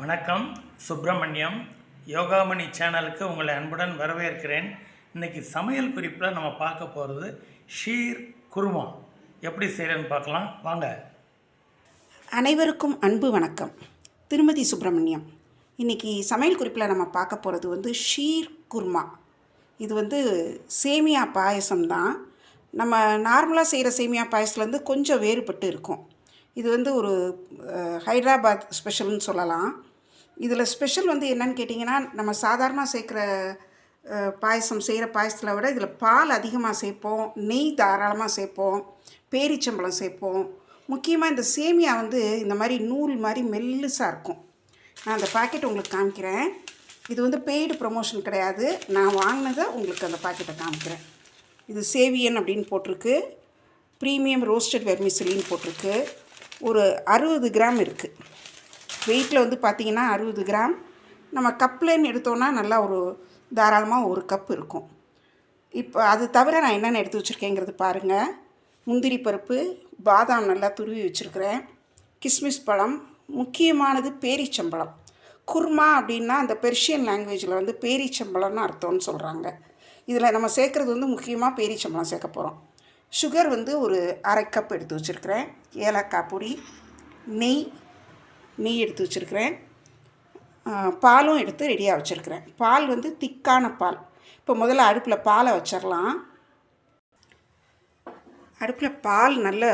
வணக்கம் சுப்பிரமணியம். யோகாமணி சேனலுக்கு உங்களை அன்புடன் வரவேற்கிறேன். இன்னைக்கு சமையல் குறிப்பில் நம்ம பார்க்க போகிறது ஷீர் குருமா. எப்படி செய்கிறேன்னு பார்க்கலாம். வாங்க. அனைவருக்கும் அன்பு வணக்கம். திருமதி சுப்பிரமணியம் இன்றைக்கி சமையல் குறிப்பில் நம்ம பார்க்க போகிறது வந்து ஷீர் குர்மா. இது வந்து சேமியா பாயசம் தான் நம்ம நார்மலாக செய்கிற சேமியா பாயசத்துலேருந்து கொஞ்சம் வேறுபட்டு இருக்கும். இது வந்து ஒரு ஹைதராபாத் ஸ்பெஷல்னு சொல்லலாம். இதில் ஸ்பெஷல் வந்து என்னன்னு கேட்டிங்கன்னா நம்ம சாதாரணமாக சேர்க்குற பாயசம் செய்கிற பாயசத்தில் விட இதில் பால் அதிகமாக சேர்ப்போம் நெய் தாராளமாக சேர்ப்போம் பேரிச்சம்பழம் சேர்ப்போம். முக்கியமாக இந்த சேமியா வந்து இந்த மாதிரி நூல் மாதிரி மெல்லுசாக இருக்கும். நான் அந்த பாக்கெட் உங்களுக்கு காமிக்கிறேன். இது வந்து பெய்டு ப்ரொமோஷன் கிடையாது. நான் வாங்கினதை உங்களுக்கு அந்த பாக்கெட்டை காமிக்கிறேன். இது சேவியன் அப்படின்னு போட்டிருக்கு. ப்ரீமியம் ரோஸ்டட் வெர்மிசிலின்னு போட்டிருக்கு. ஒரு அறுபது கிராம் இருக்குது வெயிட்டில் வந்து பார்த்தீங்கன்னா அறுபது கிராம். நம்ம கப்லேன்னு எடுத்தோன்னா நல்லா ஒரு தாராளமாக ஒரு கப் இருக்கும். இப்போ அது தவிர நான் என்னென்ன எடுத்து வச்சுருக்கேங்கிறது பாருங்கள் முந்திரி பருப்பு பாதாம் நல்லா துருவி வச்சுருக்கிறேன். கிஸ்மிஸ் பழம் முக்கியமானது பேரிச்சம்பழம். குர்மா அப்படின்னா அந்த பெர்ஷியன் லாங்குவேஜில் வந்து பேரிச்சம்பழம்னு அர்த்தம்னு சொல்கிறாங்க இதில் நம்ம சேர்க்குறது வந்து முக்கியமாக பேரிச்சம்பழம் சேர்க்க போகிறோம் சுகர் வந்து ஒரு அரை கப் எடுத்து வச்சுருக்கிறேன். ஏலக்காய் பொடி நெய் நெய் எடுத்து வச்சுருக்கிறேன். பாலும் எடுத்து ரெடியாக வச்சுருக்கிறேன். பால் வந்து திக்கான பால். இப்போ முதல்ல அடுப்பில் பாலை வச்சிடலாம் அடுப்பில் பால் நல்ல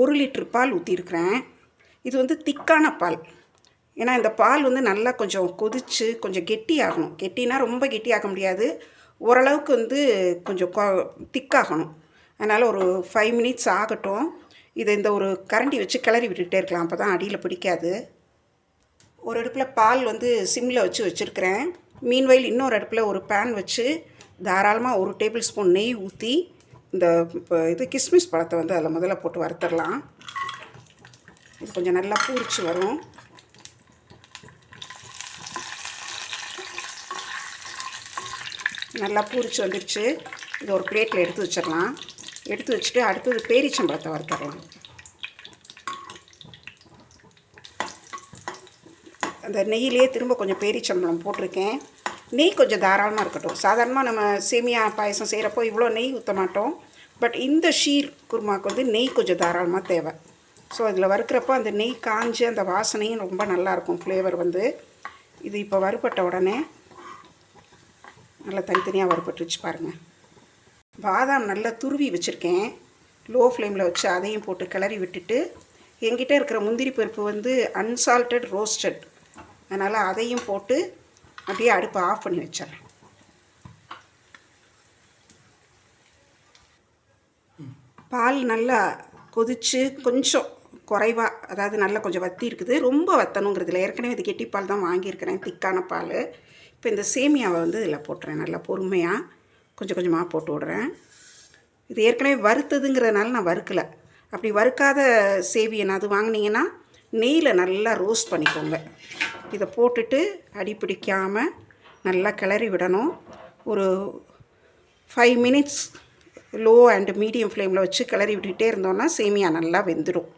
ஒரு லிட்ரு பால் ஊற்றிருக்கிறேன் இது வந்து திக்கான பால். ஏன்னா இந்த பால் வந்து நல்லா கொஞ்சம் கொதித்து கொஞ்சம் கெட்டியாகணும் கெட்டினா ரொம்ப கெட்டியாக முடியாது. ஓரளவுக்கு வந்து கொஞ்சம் கொ திக்காகணும். அதனால் ஒரு ஃபைவ் மினிட்ஸ் ஆகட்டும். இதை இந்த ஒரு கரண்டி வச்சு கிளறி விட்டுக்கிட்டே இருக்கலாம். அப்போ தான் அடியில் பிடிக்காது. ஒரு அடுப்பில் பால் வந்து சிம்மில் வச்சு வச்சுருக்கிறேன். மீன்வயல் இன்னொரு அடுப்பில் ஒரு பேன் வச்சு தாராளமாக ஒரு டேபிள் ஸ்பூன் நெய் ஊற்றி இந்த இப்போ இது கிஸ்மிஸ் பழத்தை வந்து அதில் முதல்ல போட்டு வறுத்துடலாம் இது கொஞ்சம் நல்லா பூரிச்சு வரும். நல்லா பூரிச்சு வந்துடுச்சு இது ஒரு பிளேட்டில் எடுத்து வச்சிடலாம் எடுத்து வச்சுட்டு அடுத்தது பேரிச்சம்பழத்தை வறுத்துடலாம் அந்த நெய்யிலே திரும்ப கொஞ்சம் பேரிச்சம்பழம் போட்டிருக்கேன். நெய் கொஞ்சம் தாராளமாக இருக்கட்டும். சாதாரணமாக நம்ம சேமியா பாயசம் செய்கிறப்போ இவ்வளோ நெய் ஊற்ற மாட்டோம். பட் இந்த ஷீர் குருமாவுக்கு வந்து நெய் கொஞ்சம் தாராளமாக தேவை. ஸோ அதில் வறுக்கிறப்போ அந்த நெய் காஞ்சு அந்த வாசனையும் ரொம்ப நல்லாயிருக்கும் ஃப்ளேவர் வந்து. இது இப்போ வறுபட்ட உடனே நல்லா தனித்தனியாக வறுபட்டுருச்சு பாருங்கள் பாதாம் நல்லா துருவி வச்சுருக்கேன். லோ ஃப்ளேமில் வச்சு அதையும் போட்டு கிளறி விட்டுட்டு என்கிட்ட இருக்கிற முந்திரி பருப்பு வந்து அன்சால்ட்டட் ரோஸ்டட் அதனால் அதையும் போட்டு அப்படியே அடுப்பை ஆஃப் பண்ணி வச்சிடுறேன். பால் நல்லா கொதித்து கொஞ்சம் குறைவாக அதாவது நல்லா கொஞ்சம் வத்தி இருக்குது. ரொம்ப வத்தணுங்கிறதுல ஏற்கனவே இது கெட்டி பால் தான் வாங்கியிருக்கிறேன். திக்கான பால். இப்போ இந்த சேமியாவை வந்து இதில் போட்டுறேன். நல்லா பொறுமையாக கொஞ்சம் கொஞ்சமாக போட்டு விடுறேன். இது ஏற்கனவே வறுத்ததுங்கிறதுனால நான் வறுக்கலை. அப்படி வறுக்காத சேவியன் அது வாங்கினீங்கன்னா நெய்யில் நல்லா ரோஸ்ட் பண்ணிக்கோங்க. இதை போட்டுட்டு அடி பிடிக்காமல் நல்லா கிளறி விடணும். ஒரு five minutes low and medium ஃப்ளேமில் வச்சு கிளறி விட்டுக்கிட்டே இருந்தோன்னா சேமியா நல்லா வெந்துடும்.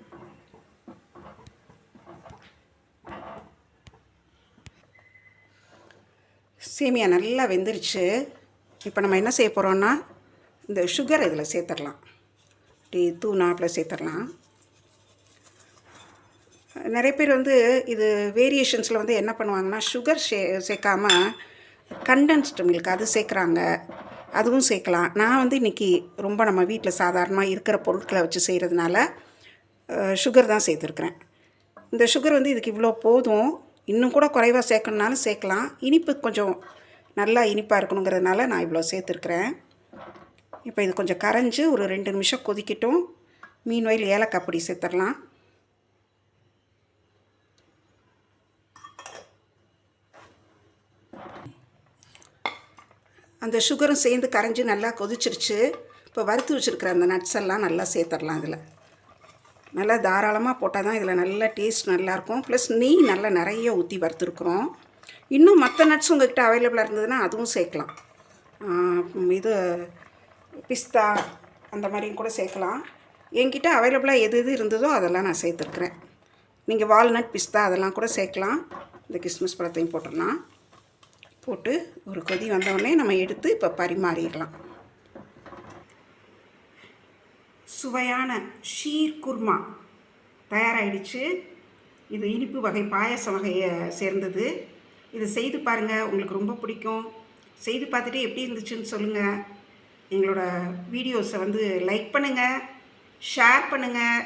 சேமியா நல்லா வெந்துருச்சு. இப்போ நம்ம என்ன செய்ய போகிறோன்னா இந்த சுகர் இதில் சேர்த்துடலாம். இப்படி தூணாப்பில் சேர்த்துடலாம். நிறைய பேர் வந்து இது வேரியேஷன்ஸில் வந்து என்ன பண்ணுவாங்கன்னா சுகர் சே சேர்க்காம கண்டென்ஸ்டு மில்க் அது சேர்க்குறாங்க. அதுவும் சேர்க்கலாம். நான் வந்து இன்றைக்கி ரொம்ப நம்ம வீட்டில் சாதாரணமாக இருக்கிற பொருட்களை வச்சு செய்கிறதுனால சுகர் தான் சேர்த்துருக்குறேன். இந்த சுகர் வந்து இதுக்கு இவ்வளோ போதும். இன்னும் கூட குறைவாக சேர்க்கணுனாலும் சேர்க்கலாம். இனிப்பு கொஞ்சம் நல்லா இனிப்பாக இருக்கணுங்கிறதுனால நான் இவ்வளோ சேர்த்துருக்குறேன். இப்போ இது கொஞ்சம் கரைஞ்சி ஒரு ரெண்டு நிமிஷம் கொதிக்கட்டும். மீன் வயல் ஏலக்காய் பொடி சேர்த்துடலாம். அந்த சுகரும் சேர்ந்து கரைஞ்சி நல்லா கொதிச்சிருச்சு. இப்போ வறுத்து வச்சுருக்கிற அந்த நட்ஸ் எல்லாம் நல்லா சேர்த்துடலாம் இதில். நல்லா தாராளமாக போட்டால் தான் இதில் நல்ல டேஸ்ட் நல்லாயிருக்கும் ப்ளஸ் நெய் நல்லா நிறைய ஊற்றி வறுத்துருக்குறோம். இன்னும் மற்ற நட்ஸ் உங்கள்கிட்ட அவைலபிளாக இருந்ததுன்னா அதுவும் சேர்க்கலாம். இது பிஸ்தா அந்த மாதிரியும் கூட சேர்க்கலாம். என்கிட்ட அவைலபிளாக எது எது இருந்ததோ அதெல்லாம் நான் சேர்த்துருக்குறேன். நீங்கள் வால்நட் பிஸ்தா அதெல்லாம் கூட சேர்க்கலாம். இந்த கிறிஸ்மஸ் பழத்தையும் போட்டுடலாம் போட்டு ஒரு கொதி வந்தவுடனே நம்ம எடுத்து இப்போ பரிமாறிடலாம். சுவையான ஷீர் குர்மா தயாராகிடுச்சு இது இனிப்பு வகை பாயச வகையை சேர்ந்தது. இதை செய்து பாருங்கள் உங்களுக்கு ரொம்ப பிடிக்கும். செய்து பார்த்துட்டு எப்படி இருந்துச்சுன்னு சொல்லுங்கள் எங்களோட வீடியோஸை வந்து லைக் பண்ணுங்கள் ஷேர் பண்ணுங்கள்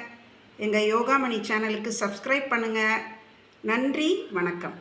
எங்கள் யோகாமணி சேனலுக்கு சப்ஸ்கிரைப் பண்ணுங்கள் நன்றி வணக்கம்.